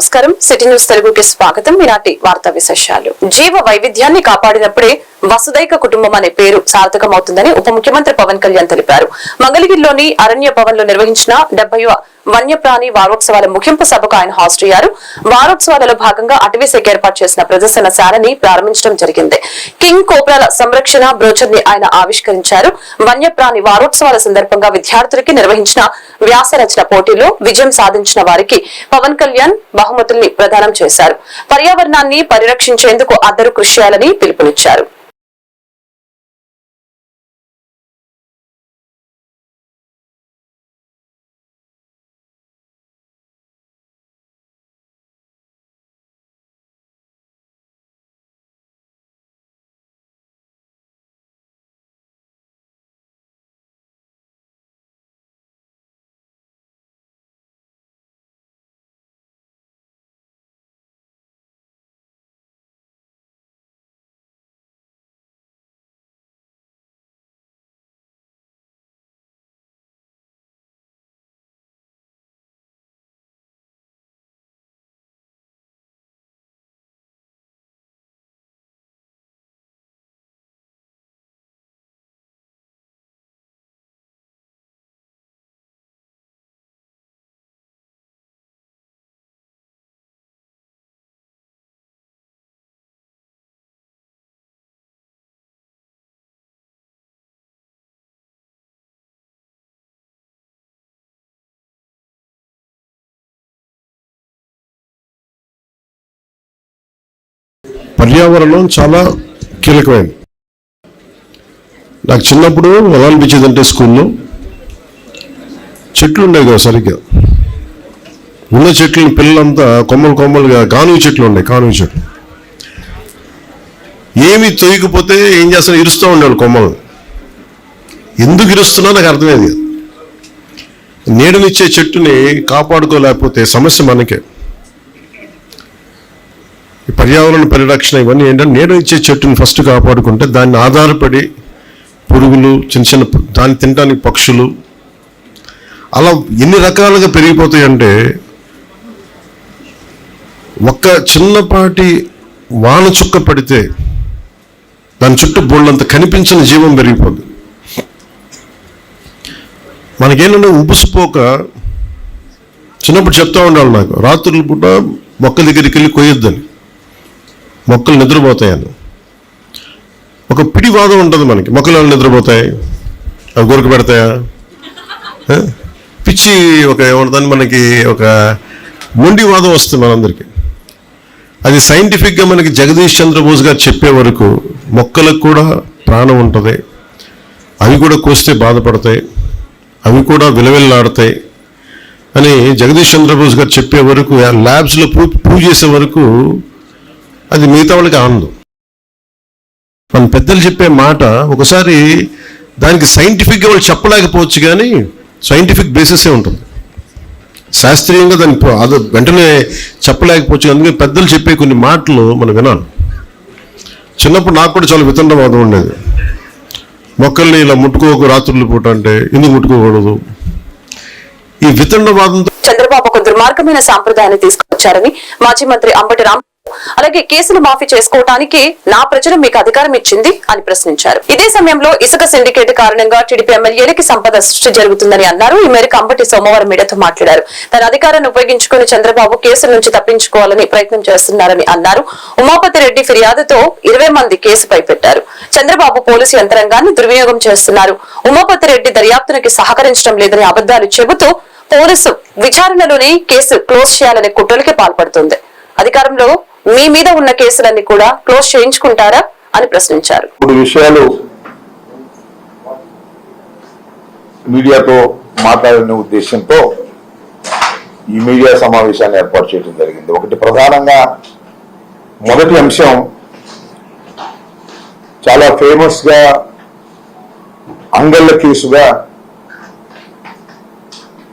నమస్కారం. City news తెలుగుకి స్వాగతం. ఈనాటి వార్తా విశేషాలు. జీవ వైవిధ్యాన్ని కాపాడినప్పుడే వసుదైక కుటుంబం అనే పేరు సార్థకమవుతుందని ఉప ముఖ్యమంత్రి పవన్ కళ్యాణ్ తెలిపారు. మంగళగిరిలోని అరణ్య భవన్లో నిర్వహించిన డెబ్బైవ వన్యప్రాణి వారోత్సవాల ముగింపు సభకు ఆయన హాజరయ్యారు. వారోత్సవాలలో భాగంగా అటవీ శాఖ ఏర్పాటు చేసిన ప్రదర్శనశాలని ప్రారంభించడం జరిగింది. కింగ్ కోబ్రాల సంరక్షణ బ్రోచర్ని ఆయన ఆవిష్కరించారు. వన్యప్రాణి వారోత్సవాల సందర్భంగా విద్యార్థులకి నిర్వహించిన వ్యాస రచన పోటీలో విజయం సాధించిన వారికి పవన్ కళ్యాణ్ బహుమతుల్ని ప్రదానం చేశారు. పర్యావరణాన్ని పరిరక్షించేందుకు అందరూ కృషి చేయాలని పిలుపునిచ్చారు. పర్యావరణం చాలా కీలకమైనది నాకు చిన్నప్పుడు ఎలా అనిపించేది అంటే స్కూల్లో చెట్లు ఉండేవి కదా సరిగ్గా. ఉన్న చెట్లు పిల్లలంతా కొమ్మలు కొమ్మలుగా కానుగ చెట్లు ఉన్నాయి కానువి చెట్లు. ఏమి తొయ్యకపోతే ఏం చేస్తాను ఇరుస్తూ ఉండేవాళ్ళు కొమ్మలు. ఎందుకు ఇరుస్తున్నా నాకు అర్థమయ్యేది నీడనిచ్చే చెట్టుని కాపాడుకోలేకపోతే సమస్య మనకే. ఈ పర్యావరణ పరిరక్షణ ఇవన్నీ ఏంటంటే నేను ఇచ్చే చెట్టుని ఫస్ట్ కాపాడుకుంటే దాన్ని ఆధారపడి పురుగులు చిన్న చిన్న దాన్ని తినడానికి పక్షులు అలా ఎన్ని రకాలుగా పెరిగిపోతాయంటే ఒక్క చిన్నపాటి వాన చుక్క పడితే దాని చుట్టూ బోళ్ళంత కనిపించిన జీవం పెరిగిపోతుంది మనకేంటంటే ఉబుసుపోక చిన్నప్పుడు చెప్తా ఉండాలి నాకు రాత్రులు పూట మొక్క దగ్గరికి వెళ్ళి కొయ్యొద్దని. మొక్కలు నిద్రపోతాయని. ఒక పిడివాదం ఉంటుంది మనకి. మొక్కలు ఎలా నిద్రపోతాయి? అవి గురక పెడతాయా? పిచ్చి ఒక ఏమంటుందని మనకి ఒక మొండివాదం వస్తుంది మనందరికీ. అది సైంటిఫిక్గా మనకి జగదీష్ చంద్రబోస్ గారు చెప్పే వరకు మొక్కలకు కూడా ప్రాణం ఉంటుంది. అవి కూడా కోస్తే బాధపడతాయి. అవి కూడా విలవిల్లాడతాయి. అని జగదీష్ చంద్రబోస్ గారు చెప్పే వరకు ఆ ల్యాబ్స్లో ప్రూవ్ ప్రూవ్ చేసే వరకు అది మిగతా వాళ్ళకి ఆనందం. మన పెద్దలు చెప్పే మాట ఒకసారి దానికి సైంటిఫిక్గా వాళ్ళు చెప్పలేకపోవచ్చు కానీ సైంటిఫిక్ బేసిసే ఉంటుంది. శాస్త్రీయంగా దాన్ని అది వెంటనే చెప్పలేకపోవచ్చు అందుకే పెద్దలు చెప్పే కొన్ని మాటలు మనం వినాలి. చిన్నప్పుడు నాకు కూడా చాలా వితండవాదం ఉండేది. మొక్కల్ని ఇలా ముట్టుకోకు రాత్రులు పూట అంటే ఎందుకు ముట్టుకోకూడదు? ఈ వితండవాదంతో చంద్రబాబు ఒక దుర్మార్గమైన సాంప్రదాయాన్ని తీసుకొచ్చారని మాజీ మంత్రి అంబటి రామ్ అలాగే కేసులు మాఫీ చేసుకోవటానికి నా ప్రజలు మీకు అధికారం ఇచ్చింది అని ప్రశ్నించారు. ఇదే సమయంలో ఇసుక సిండికేట్ కారణంగా టీడీపీ ఎమ్మెల్యేలకి సంపద సృష్టి జరుగుతుందని అన్నారు. ఈ మేరకు అంబటి సోమవారం మీడియాతో మాట్లాడారు. తన అధికారాన్ని ఉపయోగించుకుని చంద్రబాబు కేసు నుంచి తప్పించుకోవాలని ప్రయత్నం చేస్తున్నారని అన్నారు. ఉమాపతి రెడ్డి ఫిర్యాదుతో ఇరవై మంది కేసుపై పెట్టారు చంద్రబాబు పోలీసు యంత్రాంగాన్ని దుర్వినియోగం చేస్తున్నారు. ఉమాపతి రెడ్డి దర్యాప్తునికి సహకరించడం లేదని అబద్దాలు చెబుతూ పోలీసు విచారణలోనే కేసు క్లోజ్ చేయాలనే కుట్రలకి పాల్పడుతుంది. అధికారంలో మీ మీద ఉన్న కేసులన్నీ కూడా క్లోజ్ చేయించుకుంటారా అని ప్రశ్నించారు. ఇప్పుడు విషయాలు మీడియాతో మాట్లాడిన ఉద్దేశంతో ఈ మీడియా సమావేశాన్ని ఏర్పాటు చేయడం జరిగింది. ఒకటి ప్రధానంగా మొదటి అంశం చాలా ఫేమస్గా అంగళ్ళ కేసుగా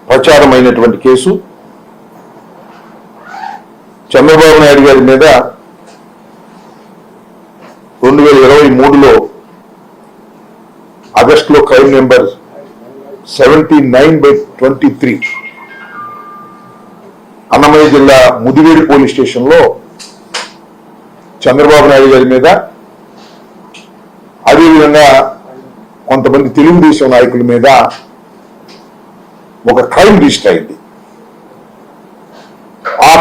ప్రచారమైనటువంటి కేసు. చంద్రబాబు నాయుడు గారి మీద రెండు వేల ఇరవై మూడులో ఆగస్టులో crime number seventy nine by twenty three Annamayya జిల్లా ముదివేడి పోలీస్ స్టేషన్లో చంద్రబాబు నాయుడు గారి మీద అదేవిధంగా కొంతమంది తెలుగుదేశం నాయకుల మీద ఒక క్రైమ్ రిజిస్టర్ అయింది.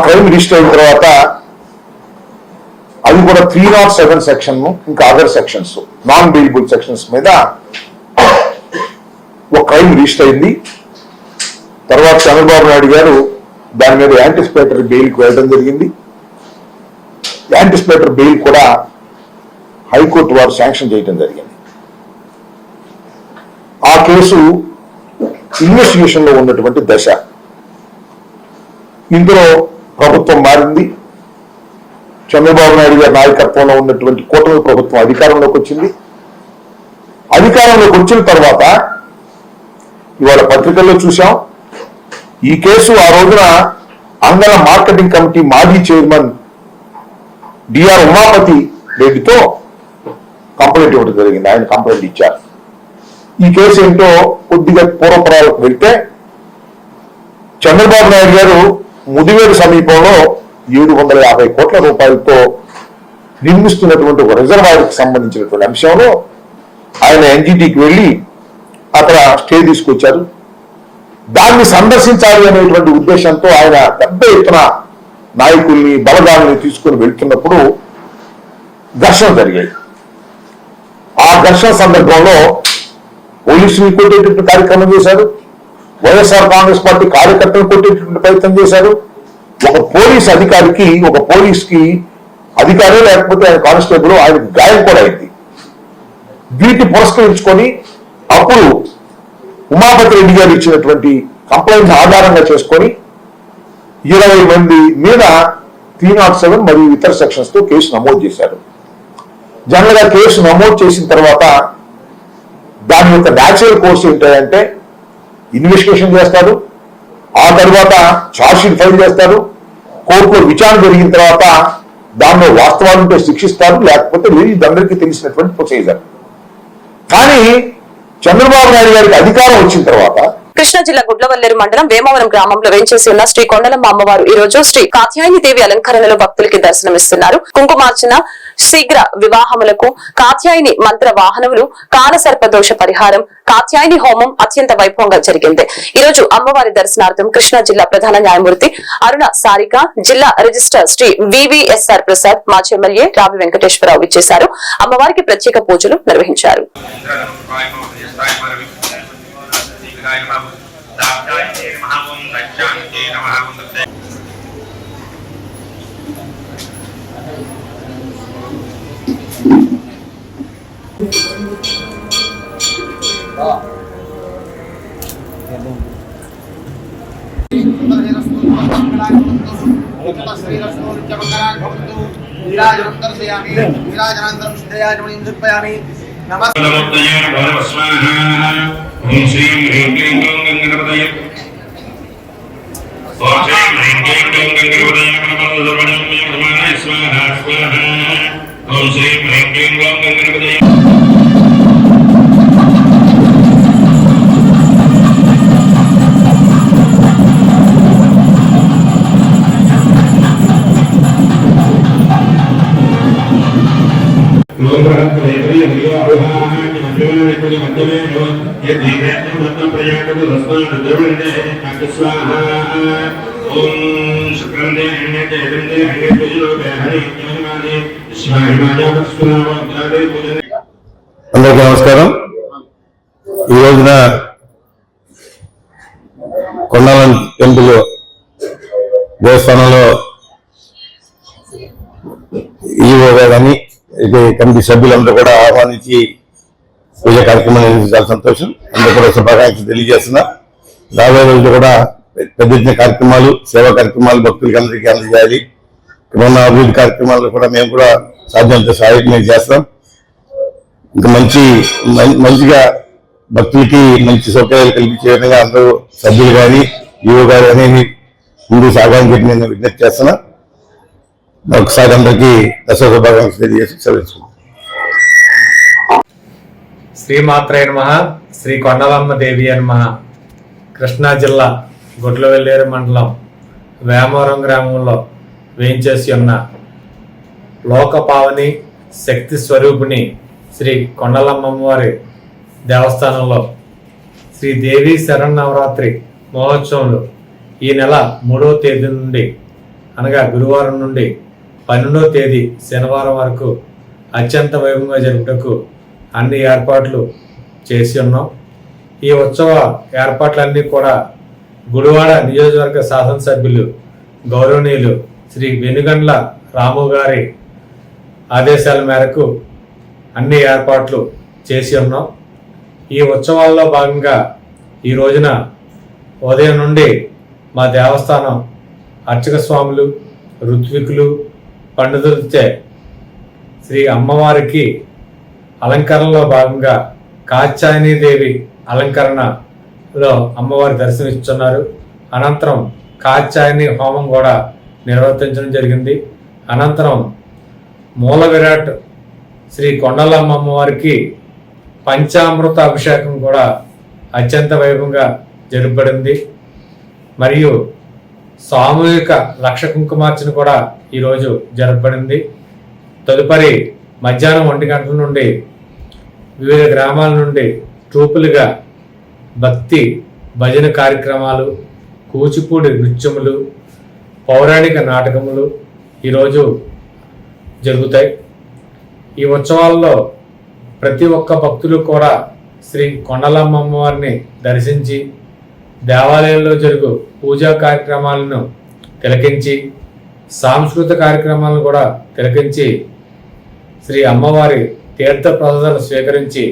క్రైమ్ రిజిస్టర్ అయిన తర్వాత అది కూడా త్రీ నాట్ సెవెన్ సెక్షన్ ఇంకా other sections non bailable sections మీద ఒక క్రైమ్ రిజిస్టర్ అయింది. తర్వాత చంద్రబాబు నాయుడు గారు దాని మీద యాంటిసిపేటరీ బెయిల్కి వెళ్ళడం జరిగింది. యాంటిసిపేటరీ బెయిల్ కూడా హైకోర్టు వారు శాంక్షన్ చేయడం జరిగింది. ఆ కేసు ఇన్వెస్టిగేషన్లో ఉన్నటువంటి దశ. ఇందులో ప్రభుత్వం మారింది. చంద్రబాబు నాయుడు గారి నాయకత్వంలో ఉన్నటువంటి కూటమి ప్రభుత్వం అధికారంలోకి వచ్చింది. అధికారంలోకి వచ్చిన తర్వాత ఇవాళ పత్రికల్లో చూసాం ఈ కేసు ఆ రోజున అంగళ మార్కెటింగ్ కమిటీ మాజీ చైర్మన్ డిఆర్ ఉమాపతి రెడ్డితో కంప్లైంట్ ఇవ్వడం జరిగింది. ఆయన కంప్లైంట్ ఇచ్చారు. ఈ కేసు ఏంటో కొద్దిగా పూర్వపరాలకు వెళ్తే చంద్రబాబు నాయుడు గారు ముదివేడు సమీపంలో ఏడు వందల యాభై కోట్ల రూపాయలతో నిర్మిస్తున్నటువంటి ఒక రిజర్వాయర్కి సంబంధించినటువంటి అంశంలో ఆయన ఎన్జిటికి వెళ్ళి అక్కడ స్టే తీసుకొచ్చారు. దాన్ని సందర్శించాలి అనేటువంటి ఉద్దేశంతో ఆయన పెద్ద ఎత్తున నాయకుల్ని బలగాల్ని తీసుకొని వెళ్తున్నప్పుడు ఘర్షణ జరిగాయి. ఆ ఘర్షణ సందర్భంలో పోలీసులు ఇంకోటేటువంటి కార్యక్రమం చేశారు. వైఎస్ఆర్ కాంగ్రెస్ పార్టీ కార్యకర్తలు కొట్టేటువంటి ప్రయత్నం చేశారు. ఒక పోలీస్ అధికారికి ఒక పోలీస్కి అధికారి లేకపోతే ఆయన కానిస్టేబుల్ ఆయన గాయం కూడా అయింది. వీటిని పురస్కరించుకొని అప్పుడు ఉమాపతి రెడ్డి గారు ఇచ్చినటువంటి కంప్లైంట్ ఆధారంగా చేసుకొని ఇరవై మంది మీద త్రీ నాట్ సెవెన్ మరియు ఇతర సెక్షన్స్తో కేసు నమోదు చేశారు. జనరల్గా కేసు నమోదు చేసిన తర్వాత దాని యొక్క న్యాచురల్ కోర్స్ ఏంటంటే ఇన్వెస్టిగేషన్ చేస్తారు ఆ తర్వాత షీట్ ఫైల్ చేస్తారు కోర్టులో విచారణ జరిగిన తర్వాత దానిలో వాస్తవాలు ఉంటే శిక్షిస్తారు లేకపోతే లేదు తెలిసినటువంటి ప్రొసీజర్ కానీ చంద్రబాబు నాయుడు గారికి అధికారం వచ్చిన తర్వాత కృష్ణా జిల్లా గుడ్లవల్లేరు మండలం వేమవరం గ్రామంలో వేంచేసి ఉన్న శ్రీ కొండలమ్మ అమ్మవారు ఈ రోజు శ్రీ కాత్యాయని దేవి అలంకరణలో భక్తులకి దర్శనమిస్తున్నారు. కుంకుమార్చన శీఘ్ర వివాహములకు కాత్యాయని మంత్ర వాహనములు కాలసర్ప దోష పరిహారం కాత్యాయని హోమం అత్యంత వైభవంగా జరిగింది. ఈ రోజు అమ్మవారి దర్శనార్థం కృష్ణా జిల్లా ప్రధాన న్యాయమూర్తి అరుణ సారిక జిల్లా రిజిస్టర్ శ్రీ వివిఎస్ఆర్ ప్రసాద్ మాజీ ఎమ్మెల్యే రావి వెంకటేశ్వరరావు ఇచ్చేశారు అమ్మవారికి ప్రత్యేక పూజలు నిర్వహించారు. నమః నమస్తే నమోదయ భైరవ స్వాహ ఓం గ్లౌం గంగణపతయ ఓం മുസ്ലിം ലിംഗം ഗംഗനപതയം ഓഷയം ലിംഗം ഗംഗനപതയം സർവജം യജമാന സ്വാഹ സ്വാഹ ഓം ശ്രീം ലിംഗം ഗംഗനപതയം ലോകപ്രഹത്തിലെ മധ്യമേ ലോക అందరికీ నమస్కారం. ఈ రోజున కొండాలం టెంపుల్ దేవస్థానంలో ఈవో గారిని ఇది కమిటీ సభ్యులందరూ కూడా ఆహ్వానించి పూజ కార్యక్రమం చాలా సంతోషం. అందరూ కూడా శుభాకాంక్షలు తెలియజేస్తున్నా. రాబోయే రోజు కూడా పెద్ద కార్యక్రమాలు సేవా కార్యక్రమాలు భక్తులకి అందరికీ అందజేయాలి. ఇక్కడ ఉన్న అభివృద్ధి కార్యక్రమాలు కూడా మేము కూడా సాధ్యంత సహాయం మేము చేస్తాం. ఇంకా మంచి మం- మంచిగా భక్తులకి మంచి సౌకర్యాలు కల్పించే విధంగా అందరూ సభ్యులు కానీ యువ గారు అనేది ముందు సాగాలని చెప్పి నేను విజ్ఞప్తి చేస్తున్నా. ఒకసారి అందరికీ దసరా శుభాకాంక్షలు తెలియజేసి సెలవు శ్రీమాత్రే నమ శ్రీ కొండలమ్మ దేవి నమ. కృష్ణా జిల్లా గుడ్లవెల్లేరు మండలం వేమవరం గ్రామంలో వేయించేసి ఉన్న లోకపావని శక్తి స్వరూపిణి శ్రీ కొండలమ్మవారి దేవస్థానంలో శ్రీ దేవి శరన్నవరాత్రి మహోత్సవంలో ఈ నెల మూడవ తేదీ నుండి అనగా గురువారం నుండి పన్నెండవ తేదీ శనివారం వరకు అత్యంత వైభవంగా జరుపుటకు అన్ని ఏర్పాట్లు చేసి ఉన్నాం. ఈ ఉత్సవ ఏర్పాట్లన్నీ కూడా గుడివాడ నియోజకవర్గ శాసనసభ్యులు గౌరవనీయులు శ్రీ వెనుగండ్ల రాము గారి ఆదేశాల మేరకు అన్ని ఏర్పాట్లు చేసి ఉన్నాం. ఈ ఉత్సవాల్లో భాగంగా ఈ రోజున ఉదయం నుండి మా దేవస్థానం అర్చక స్వాములు ఋత్వికులు పండితులచే శ్రీ అమ్మవారికి అలంకరణలో భాగంగా కాత్యాయని అలంకరణలో అమ్మవారి దర్శనమిస్తున్నారు. అనంతరం కాచాయని హోమం కూడా నిర్వర్తించడం జరిగింది. అనంతరం మూల విరాట్ శ్రీ కొండలమ్మ అమ్మవారికి పంచామృత అభిషేకం కూడా అత్యంత వైభవంగా జరుపబడింది. మరియు సామూహిక లక్ష కుంకుమార్చన కూడా ఈరోజు జరపబడింది. తదుపరి మధ్యాహ్నం ఒంటి గంటల నుండి వివిధ గ్రామాల నుండి ట్రూపులుగా భక్తి భజన కార్యక్రమాలు కూచిపూడి నృత్యములు పౌరాణిక నాటకములు ఈరోజు జరుగుతాయి. ఈ ఉత్సవాల్లో ప్రతి ఒక్క భక్తులు కూడా శ్రీ కొండలమ్మ అమ్మవారిని దర్శించి దేవాలయంలో జరుగు పూజా కార్యక్రమాలను తిలకించి సాంస్కృతిక కార్యక్రమాలను కూడా తిలకించి శ్రీ అమ్మవారి తీర్థ ప్రసాదాలు స్వీకరించి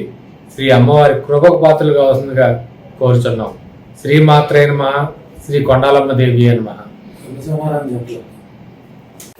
శ్రీ అమ్మవారి కృపకు పాత్రలు కావాల్సిందిగా కోరుచున్నాం. శ్రీ మాత్రే నమ. శ్రీ కొండాలమ్మ దేవి అని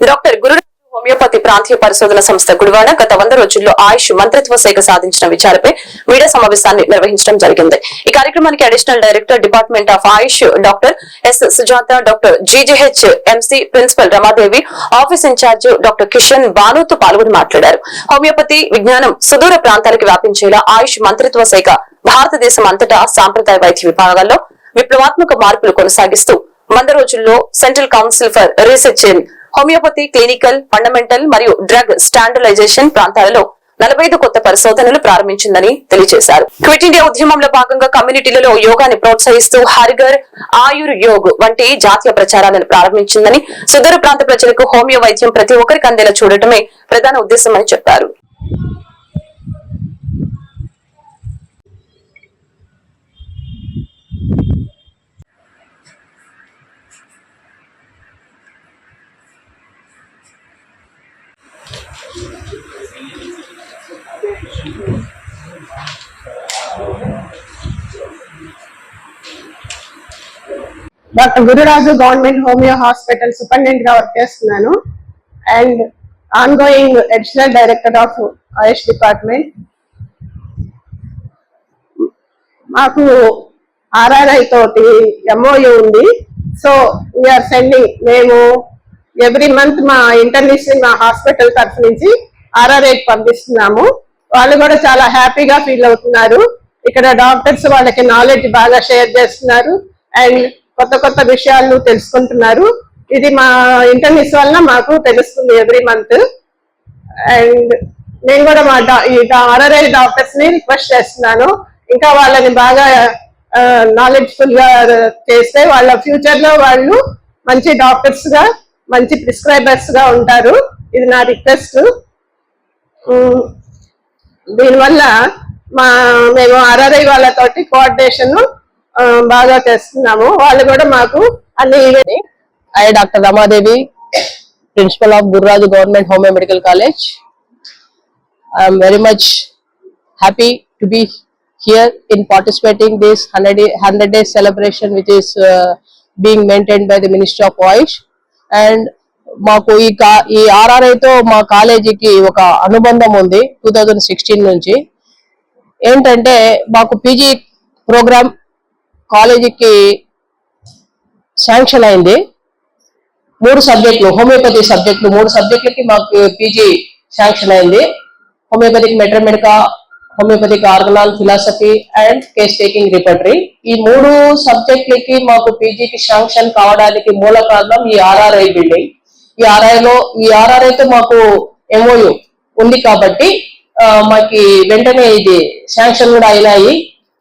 డాక్టర్ గురురాజు హోమియోపతి ప్రాంతీయ పరిశోధన సంస్థ గుడివాడ గత వంద రోజుల్లో ఆయుష్ మంత్రిత్వ శాఖ సాధించిన విచారపై మీడియా సమావేశాన్ని నిర్వహించడం జరిగింది. ఈ కార్యక్రమానికి additional director department of AYUSH doctor S Sujatha doctor GGH MC principal Ramadevi office incharge doctor Kishan బానుతో పాల్గొని మాట్లాడారు. హోమియోపతి విజ్ఞానం సుదూర ప్రాంతాలకు వ్యాపించేలా ఆయుష్ మంత్రిత్వ శాఖ భారతదేశం అంతటా సాంప్రదాయ వైద్య విభాగాల్లో విప్లవాత్మక మార్పులు కొనసాగిస్తూ వంద రోజుల్లో central council for research in homeopathy clinical fundamental మరియు డ్రగ్ స్టాండర్డైజేషన్ ప్రాంతాలలో నలభై ఐదు కొత్త పరిశోధనలు ప్రారంభించిందని తెలియజేశారు. క్విట్ ఇండియా ఉద్యమంలో భాగంగా కమ్యూనిటీలలో యోగాని ప్రోత్సహిస్తూ హరిగర్ ఆయుర్ యోగ్ వంటి జాతీయ ప్రచారాలను ప్రారంభించిందని సుదూర ప్రాంత ప్రజలకు హోమియో వైద్యం ప్రతి ఒక్కరికి అందేలా చూడటమే ప్రధాన ఉద్దేశమని చెప్పారు. Doctor Gururaju government homeo hospital సూపరింటెండెంట్గా work చేస్తున్నాను. And ongoing additional director of AYUSH department మాకు ఆర్ఆర్ఐ తోటి ఎంఓయూ ఉంది. సో వీఆర్ సెండింగ్ మేము ఎవ్రీ మంత్ మా ఇంటర్నేషనల్ మా హాస్పిటల్ తరఫు నుంచి ఆర్ఆర్ఐ పంపిస్తున్నాము. వాళ్ళు కూడా చాలా హ్యాపీగా ఫీల్ అవుతున్నారు. ఇక్కడ డాక్టర్స్ వాళ్ళకి నాలెడ్జ్ బాగా షేర్ చేస్తున్నారు. అండ్ కొత్త కొత్త విషయాలు తెలుసుకుంటున్నారు. ఇది మా ఇంటర్నెట్ వలన మాకు తెలుస్తుంది ఎవ్రీ మంత్. అండ్ నేను కూడా మా ఈ ఆర్ఆర్ఐ డాక్టర్స్ని రిక్వెస్ట్ చేస్తున్నాను. ఇంకా వాళ్ళని బాగా నాలెడ్జ్ఫుల్గా చేస్తే వాళ్ళ ఫ్యూచర్లో వాళ్ళు మంచి డాక్టర్స్గా మంచి ప్రిస్క్రైబర్స్గా ఉంటారు. ఇది నా రిక్వెస్ట్ దీనివల్ల మా మేము ఆర్ఆర్ఐ వాళ్ళతోటి కోఆర్డినేషన్ బాగా చేస్తున్నాము. వాళ్ళు కూడా మాకు అన్ని I doctor Ramadevi principal of Gurraju government homeo medical college I'm very much happy to be here in participating this hundred hundred days celebration which is being maintain by the ministry of AYUSH and మాకు ఈ కా ఈ ఆర్ఆర్ఐతో మా కాలేజీకి ఒక అనుబంధం ఉంది two thousand sixteen నుంచి. ఏంటంటే మాకు పీజీ ప్రోగ్రామ్ కాలేజీకి శాంక్షన్ అయింది. మూడు సబ్జెక్టులు హోమియోపతి సబ్జెక్టులు మూడు సబ్జెక్టులకి మాకు పీజీ శాంక్షన్ అయింది. Homeopathic materia medica homeopathic organon philosophy and case taking repertory. ఈ మూడు సబ్జెక్టులకి మాకు పీజీకి శాంక్షన్ కావడానికి మూల కారణం ఈ ఆర్ఆర్ఐ బిల్డింగ్. ఈ ఆర్ఐ లో ఈ ఆర్ఆర్ఐ అయితే మాకు ఎంఓయు ఉంది కాబట్టి మాకి వెంటనే ఇది శాంక్షన్ కూడా అయినాయి.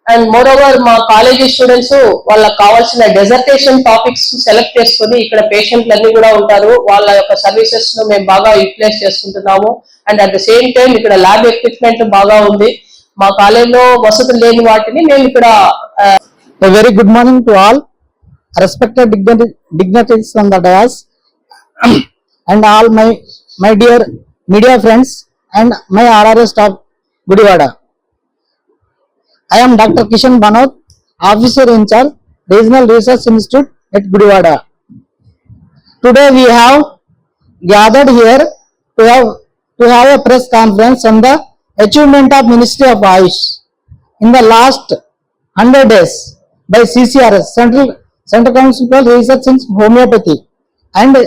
అండ్ మోర్ ఓవర్ మా కాలేజీ స్టూడెంట్స్ వాళ్ళకి కావాల్సిన డెజర్టేషన్ టాపిక్స్ సెలెక్ట్ చేసుకుని ఇక్కడ పేషెంట్లు కూడా ఉంటారు. వాళ్ళ యొక్క సర్వీసెస్ను మేము బాగా యూటిలైజ్ చేసుకుంటున్నాము. And at the same time ఇక్కడ ల్యాబ్ ఎక్విప్మెంట్ బాగా ఉంది. మా కాలేజీలో వసతులు లేని వాటిని మేము ఇక్కడ very good morning to all respected all. On the dais and all my my dear media friends and my RRS staff Gudivada. I am Dr. Kishan Banot, officer in charge, Regional Research Institute at Gudivada. Today we have gathered here to have to have a press conference on the achievement of Ministry of Ayush in the last 100 days by CCRS, Central Central Council for Research in Homeopathy, and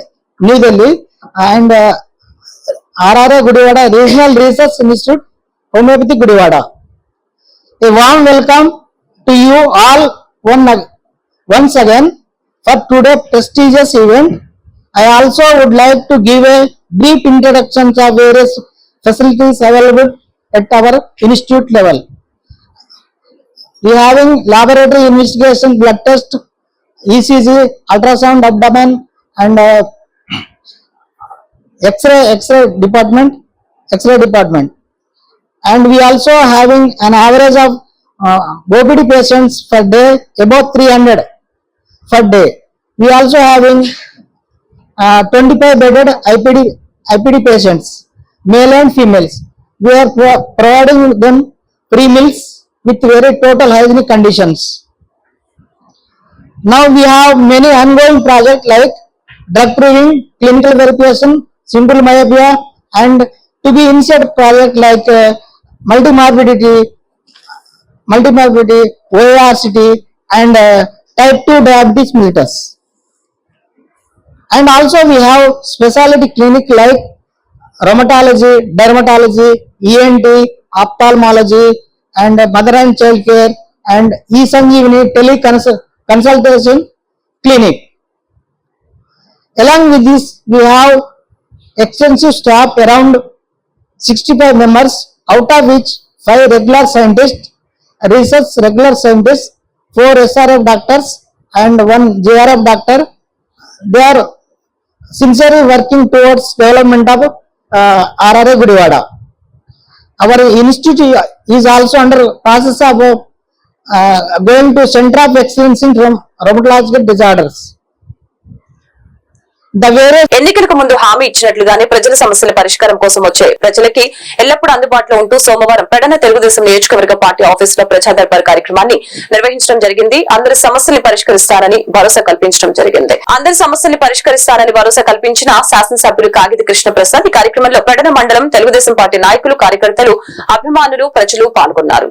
New Delhi, and uh, RRA Gudivada Regional Research Institute, Homeopathy Gudivada. A warm welcome to you all one, once again for today's prestigious event. I also would like to give a brief introduction of various facilities available at our institute level. We having laboratory investigation, blood test, ECG, ultrasound, abdomen, and uh, X-ray, X-ray department, X-ray department. And we also having an average of uh, OPD patients per day about 300 per day. We also having uh, 25 bedded IPD, IPD patients, male and females. We are pro- providing them free meals with very total hygienic conditions. Now we have many ongoing projects like drug proving, clinical verification, simple myopia, and to be initiated project like uh, multimorbidity, multimorbidity, OARCT, and uh, type 2 diabetes mellitus. And also we have specialty clinic like rheumatology, dermatology, ENT, ophthalmology, and mother and child care, and e-sanjeevani teleconsultation clinic. Along with this, we have extensive staff around 65 members, out of which 5 regular scientists, research regular scientists, 4 SRF doctors, and 1 JRF doctor. They are sincerely working towards development of uh, RRA Gudivada. Our institute is also under process of uh, going to center of excellence in rheum- rheumatological disorders. ఎన్నికలకు ముందు హామీ ఇచ్చినట్లుగానే ప్రజల సమస్యల పరిష్కారం కోసం వచ్చే ప్రజలకి ఎల్లప్పుడూ అందుబాటులో ఉంటూ సోమవారం పెడన తెలుగుదేశం నియోజకవర్గ పార్టీ ఆఫీస్లో ప్రజా దర్బార్ కార్యక్రమాన్ని నిర్వహించడం జరిగింది. అందరి సమస్యలు పరిష్కరిస్తారని భరోసా కల్పించడం జరిగింది. అందరి సమస్యలు పరిష్కరిస్తారని భరోసా కల్పించిన శాసనసభ్యులు కాగిత కృష్ణ ప్రసాద్ ఈ కార్యక్రమంలో ప్రడన మండలం తెలుగుదేశం పార్టీ నాయకులు కార్యకర్తలు అభిమానులు ప్రజలు పాల్గొన్నారు.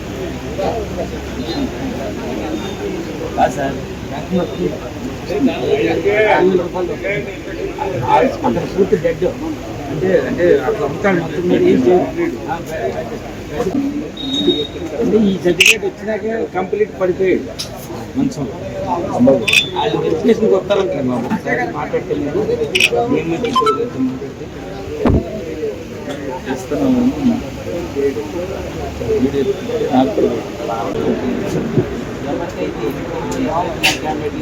అక్కడ పూర్తి డెడ్ అంటే అంటే అట్లా అమ్ముతాడు మొత్తం మీద ఏం అంటే ఈ సర్టిఫికేట్ వచ్చినాకే కంప్లీట్ పడిపోయాడు మంచం వాళ్ళు వెరిఫికేషన్కి వస్తారంటారు మాట్లాడలేదు మేము ఇస్తున్నాము క్యాండిడేట్లు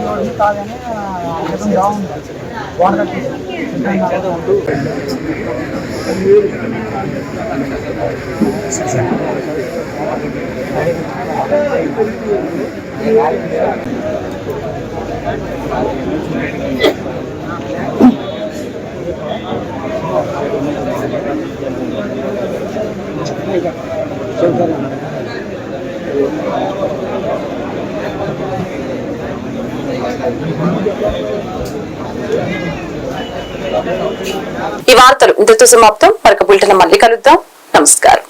వాళ్ళు కాగానే బాగుంది వాటర్ ఈ వార్తలు ఇంతతో సమాప్తం. మరొక బులెటిన్ మళ్ళీ కలుద్దాం. నమస్కారం.